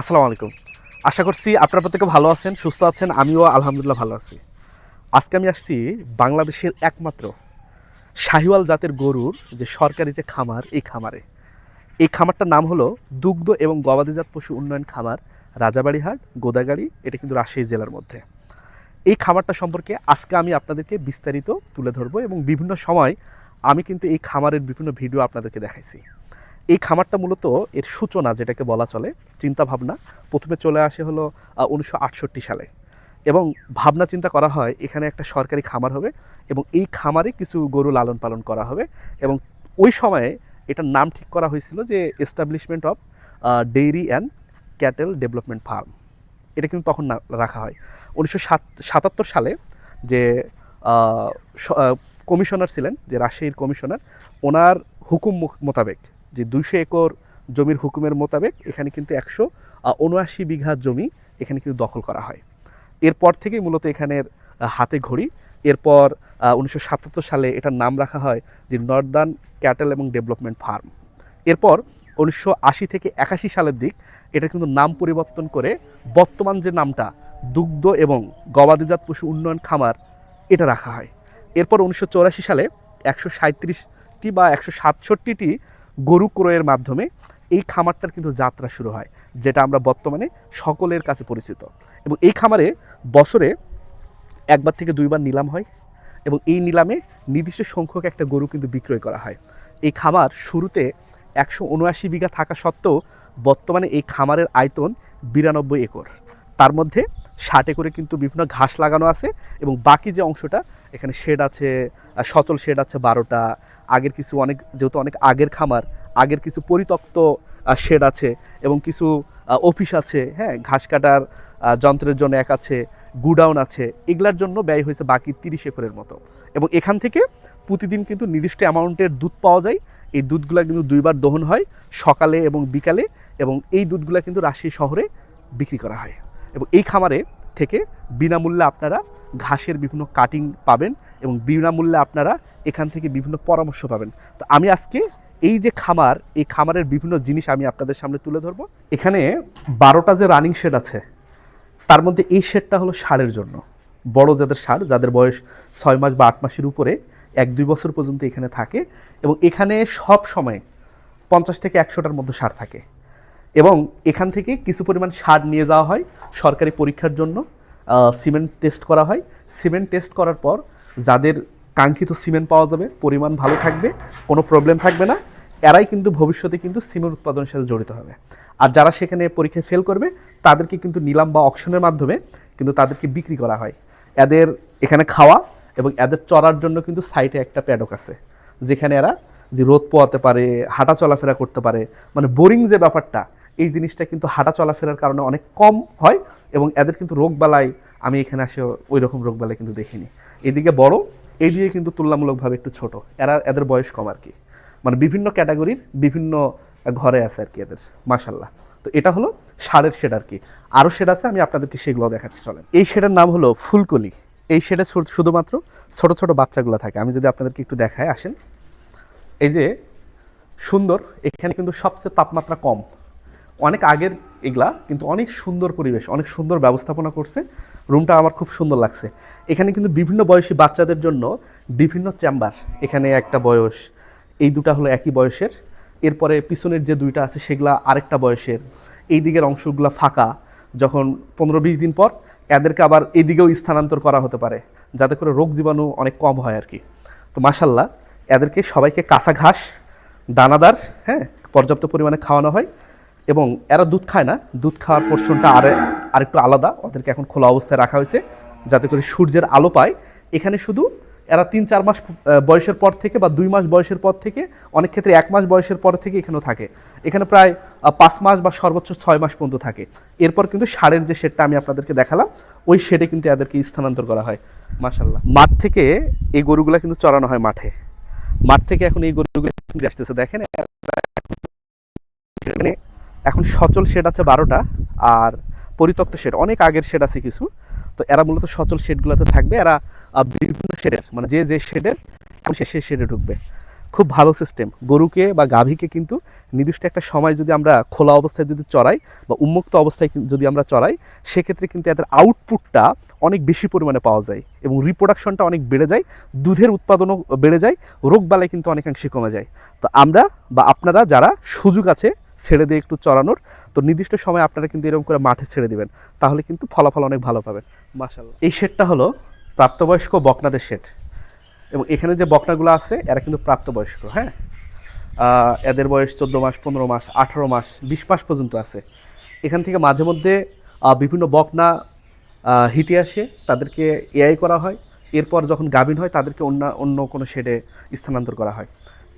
আসসালামু আলাইকুম। আশা করছি আপনারা প্রত্যেকে ভালো আছেন, সুস্থ আছেন, আমিও আলহামদুলিল্লাহ ভালো আছি। আজকে আমি আসছি বাংলাদেশের একমাত্র শাহিওয়াল জাতের গরুর যে সরকারি যে খামার, এই খামারে। এই খামারটার নাম হলো দুগ্ধ এবং গবাদিজাত পশু উন্নয়ন খামার রাজাবাড়িহাট, গোদাগাড়ি, এটা কিন্তু রাজশাহী জেলার মধ্যে। এই খামারটা সম্পর্কে আজকে আমি আপনাদেরকে বিস্তারিত তুলে ধরবো এবং বিভিন্ন সময় আমি কিন্তু এই খামারের বিভিন্ন ভিডিও আপনাদেরকে দেখাইছি। এই খামারটা মূলত এর সূচনা যেটাকে বলা চলে চিন্তা ভাবনা প্রথমে চলে আসে হলো উনিশশো আটষট্টি সালে। এবং ভাবনা চিন্তা করা হয়, এখানে একটা সরকারি খামার হবে এবং এই খামারে কিছু গরু লালন পালন করা হবে। এবং ওই সময়ে এটার নাম ঠিক করা হয়েছিল যে establishment of dairy and cattle development farm এটা কিন্তু তখন রাখা হয়। উনিশশো সাতাত্তর সালে যে কমিশনার ছিলেন, যে রাজশাহীর কমিশনার, ওনার হুকুম মোতাবেক যে দুইশো একর জমির হুকুমের মোতাবেক এখানে কিন্তু একশো উনআশি বিঘা জমি এখানে কিন্তু দখল করা হয়। এরপর থেকেই মূলত এখানের হাতে ঘড়ি। এরপর উনিশশো সাতাত্তর সালে এটার নাম রাখা হয় যে নর্দার্ন ক্যাটেল এবং ডেভেলপমেন্ট ফার্ম। এরপর উনিশশো আশি থেকে একাশি সালের দিক এটা কিন্তু নাম পরিবর্তন করে বর্তমান যে নামটা দুগ্ধ এবং গবাদিজাত পশু উন্নয়ন খামার এটা রাখা হয়। এরপর উনিশশো সালে একশো সাঁত্রিশটি বা একশো সাতষট্টিটি গরু ক্রয়ের মাধ্যমে এই খামারটার কিন্তু যাত্রা শুরু হয়, যেটা আমরা বর্তমানে সকলের কাছে পরিচিত। এবং এই খামারে বছরে একবার থেকে দুইবার নিলাম হয় এবং এই নিলামে নির্দিষ্ট সংখ্যক একটা গরু কিন্তু বিক্রয় করা হয়। এই খামার শুরুতে একশো উনআশি বিঘা থাকা সত্ত্বেও বর্তমানে এই খামারের আয়তন বিরানব্বই একর। তার মধ্যে ষাট একরে কিন্তু বিভিন্ন ঘাস লাগানো আছে এবং বাকি যে অংশটা এখানে শেড আছে সচল শেড আছে বারোটা। আগের কিছু অনেক, যেহেতু অনেক আগের খামার, আগের কিছু পরিত্যক্ত শেড আছে এবং কিছু অফিস আছে হ্যাঁ ঘাস কাটার যন্ত্রের জন্য এক আছে, গুডাউন আছে, এগুলার জন্য ব্যয় হয়েছে বাকি তিরিশ একরের মতো। এবং এখান থেকে প্রতিদিন কিন্তু নির্দিষ্ট অ্যামাউন্টের দুধ পাওয়া যায়। এই দুধগুলা কিন্তু দুইবার দহন হয়, সকালে এবং বিকালে, এবং এই দুধগুলা কিন্তু রাজশাহী শহরে বিক্রি করা হয়। এবং এই খামারে থেকে বিনামূল্যে আপনারা ঘাসের বিভিন্ন কাটিং পাবেন এবং বিনামূল্যে আপনারা এখান থেকে বিভিন্ন পরামর্শ পাবেন। তো আমি আজকে এই যে খামার, এই খামারের বিভিন্ন জিনিস আমি আপনাদের সামনে তুলে ধরবো। এখানে বারোটা যে রানিং শেড আছে, তার মধ্যে এই শেডটা হলো সারের জন্য। বড় যাদের সার, যাদের বয়স ছয় মাস বা আট মাসের উপরে, এক দুই বছর পর্যন্ত এখানে থাকে এবং এখানে সব সময় পঞ্চাশ থেকে একশোটার মধ্যে সার থাকে। এবং এখান থেকে কিছু পরিমাণ সার নিয়ে যাওয়া হয় সরকারি পরীক্ষার জন্য। সিমেন্ট টেস্ট করা হয়। সিমেন্ট টেস্ট করার পর যাদের কাঙ্ক্ষিত সিমেন্ট পাওয়া যাবে, পরিমাণ ভালো থাকবে, কোনো প্রবলেম থাকবে না। এরাই কিন্তু ভবিষ্যতে কিন্তু সিমেন্ট উৎপাদনের সাথে জড়িত হবে। আর যারা সেখানে পরীক্ষায় ফেল করবে, তাদেরকে কিন্তু নিলাম বা অকশনের মাধ্যমে কিন্তু তাদেরকে বিক্রি করা হয়। এদের এখানে খাওয়া এবং এদের চড়ার জন্য কিন্তু সাইটে একটা প্যাডক আছে, যেখানে এরা যে রোদ পোয়াতে পারে হাঁটা চলাফেরা করতে পারে। মানে বোরিং যে ব্যাপারটা এই জিনিসটা কিন্তু হাঁটা চলাফেরার কারণে অনেক কম হয় এবং এদের কিন্তু রোগ বালাই আমি এখানে আসে ওই রকম রোগ বালাই কিন্তু দেখিনি। এদিকে বড় এইদিকে কিন্তু তুলনামূলকভাবে একটু ছোট। এরা, এদের বয়স কম আর কি। মানে বিভিন্ন ক্যাটাগরির বিভিন্ন ঘরে আছে আর কি এদের মাশাল্লাহ তো এটা হলো সারের শেড আর কি। আরও শেড আছে, আমি আপনাদেরকে সেগুলো দেখাচ্ছি, চলেন। এই শেডের নাম হলো ফুলকলি। এই শেডে শুধুমাত্র ছোট ছোট বাচ্চাগুলো থাকে। আমি যদি আপনাদেরকে একটু দেখায় আসেন। এই যে সুন্দর, এখানে কিন্তু সবচেয়ে তাপমাত্রা কম। অনেক আগের এগুলা, কিন্তু অনেক সুন্দর পরিবেশ, অনেক সুন্দর ব্যবস্থাপনা করছে। রুমটা আমার খুব সুন্দর লাগছে। এখানে কিন্তু বিভিন্ন বয়সী বাচ্চাদের জন্য বিভিন্ন চেম্বার, এখানে একটা বয়স, এই দুটা হলো একই বয়সের। এরপরে পিছনের যে দুইটা আছে সেগুলা আরেকটা বয়সের। এই দিকের অংশগুলো ফাঁকা, যখন পনেরো বিশ দিন পর এদেরকে আবার এদিকেও স্থানান্তর করা হতে পারে, যাতে করে রোগ জীবাণু অনেক কম হয় আর কি। তো মাসাল্লাহ এদেরকে সবাইকে কাঁচা ঘাস, দানাদার হ্যাঁ পর্যাপ্ত পরিমাণে খাওয়ানো হয়। এবং এরা দুধ খায় না। দুধ খাওয়ার পোর্শনটা আর আরেকটু আলাদা। ওদেরকে এখন খোলা অবস্থায় রাখা হয়েছে যাতে করে সূর্যের আলো পায়। এখানে শুধু এরা তিন, চার মাস বয়সের পর থেকে বা দুই মাস বয়সের পর থেকে, অনেক ক্ষেত্রে এক মাস বয়সের পর থেকে এখানেও থাকে। এখানে প্রায় পাঁচ মাস বা সর্বোচ্চ ছয় মাস পর্যন্ত থাকে। এরপর কিন্তু সারের যে শেডটা আমি আপনাদেরকে দেখালাম, ওই শেডে কিন্তু এদেরকে স্থানান্তর করা হয়। মাশাল্লাহ মাঠ থেকে এই গরুগুলা কিন্তু চড়ানো হয় মাঠে। মাঠ থেকে এখন এই গরুগুলো আসতেছে। দেখেন এখন সচল শেড আছে বারোটা আর পরিত্যক্ত শেড, অনেক আগের শেড আছে কিছু। তো এরা মূলত সচল শেডগুলোতে থাকবে। এরা বিভিন্ন শেডের মানে যে যে শেডের সে সে শেডে ঢুকবে। খুব ভালো সিস্টেম গরুকে বা গাভীকে কিন্তু নির্দিষ্ট একটা সময় যদি আমরা খোলা অবস্থায় যদি চড়াই বা উন্মুক্ত অবস্থায় যদি আমরা চড়াই, সেক্ষেত্রে কিন্তু এদের আউটপুটটা অনেক বেশি পরিমাণে পাওয়া যায় এবং রিপ্রোডাকশনটা অনেক বেড়ে যায়, দুধের উৎপাদনও বেড়ে যায়, রোগ রোগবালাই কিন্তু অনেকাংশে কমে যায়। তো আমরা বা আপনারা যারা সুযোগ আছে ছেড়ে দিয়ে একটু চড়ানোর। তো নির্দিষ্ট সময় আপনারা কিন্তু এরকম করে মাঠে ছেড়ে দিবেন। তাহলে কিন্তু ফলাফল অনেক ভালো পাবেন। মাশাল্লাহ এই শেডটা হলো প্রাপ্তবয়স্ক বকনাদের শেড এবং এখানে যে বকনাগুলো আছে এরা কিন্তু প্রাপ্তবয়স্ক হ্যাঁ? এদের বয়স চোদ্দ মাস পনেরো মাস আঠারো মাস বিশ মাস পর্যন্ত আছে। এখান থেকে মাঝে মধ্যে বিভিন্ন বকনা হিটে আসে তাদেরকে এআই করা হয়। এরপর যখন গাভিন হয় তাদেরকে অন্য অন্য কোনো শেডে স্থানান্তর করা হয়।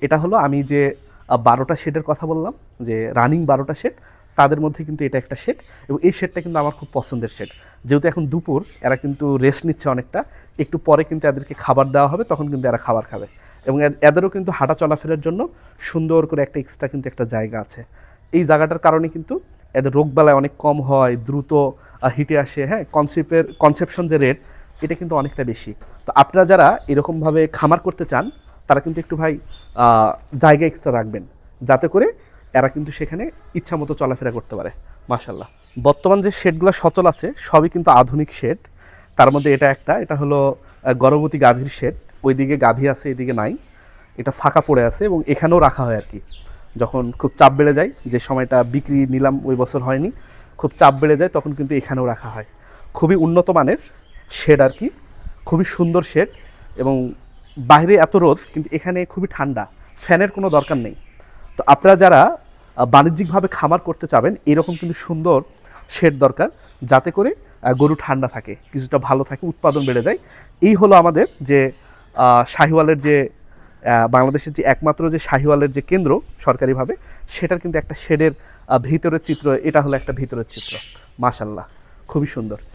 এটা হলো আমি যে বারোটা শেডের কথা বললাম, যে রানিং বারোটা শেড, তাদের মধ্যে কিন্তু এটা একটা শেড, এবং এই শেডটা কিন্তু আমার খুব পছন্দের শেড। যেহেতু এখন দুপুর, এরা কিন্তু রেস্ট নিচ্ছে অনেকটা, একটু পরে কিন্তু এদেরকে খাবার দেওয়া হবে, তখন কিন্তু এরা খাবার খাবে। এবং এদেরও কিন্তু হাঁটা চলাফেরার জন্য সুন্দর করে একটা এক্সট্রা কিন্তু একটা জায়গা আছে। এই জায়গাটার কারণে কিন্তু এদের রোগবালায় অনেক কম হয়, দ্রুত হিটে আসে হ্যাঁ কনসেপ্টের কনসেপশন যে রেট এটা কিন্তু অনেকটা বেশি। তো আপনারা যারা এরকমভাবে খামার করতে চান তারা কিন্তু একটু ভাই জায়গা এক্সট্রা রাখবেন। যাতে করে এরা কিন্তু সেখানে ইচ্ছা মতো চলাফেরা করতে পারে। মাশাল্লাহ বর্তমান যে শেডগুলো সচল আছে, সবই কিন্তু আধুনিক শেড। তার মধ্যে এটা একটা, এটা হলো গর্ভবতী গাভীর শেড। ওইদিকে গাভী আছে, এদিকে নাই। এটা ফাঁকা পড়ে আছে এবং এখানেও রাখা হয় আর কি যখন খুব চাপ বেড়ে যায়, যে সময়টা বিক্রি নিলাম, ওই বছর হয়নি, খুব চাপ বেড়ে যায়, তখন কিন্তু এখানেও রাখা হয়। খুবই উন্নত মানের শেড আর কি খুবই সুন্দর শেড এবং বাইরে এত রোদ, কিন্তু এখানে খুবই ঠান্ডা। ফ্যানের কোনো দরকার নেই। তো আপনারা যারা বাণিজ্যিকভাবে খামার করতে চাবেন, এরকম কিন্তু সুন্দর শেড দরকার, যাতে করে গরু ঠান্ডা থাকে, কিছুটা ভালো থাকে, উৎপাদন বেড়ে যায়। এই হলো আমাদের যে শাহিওয়ালের যে বাংলাদেশের যে একমাত্র যে শাহিওয়ালের যে কেন্দ্র সরকারিভাবে, সেটার কিন্তু একটা শেডের ভিতরের চিত্র, এটা হলো একটা ভিতরের চিত্র। মাশাল্লাহ খুবই সুন্দর।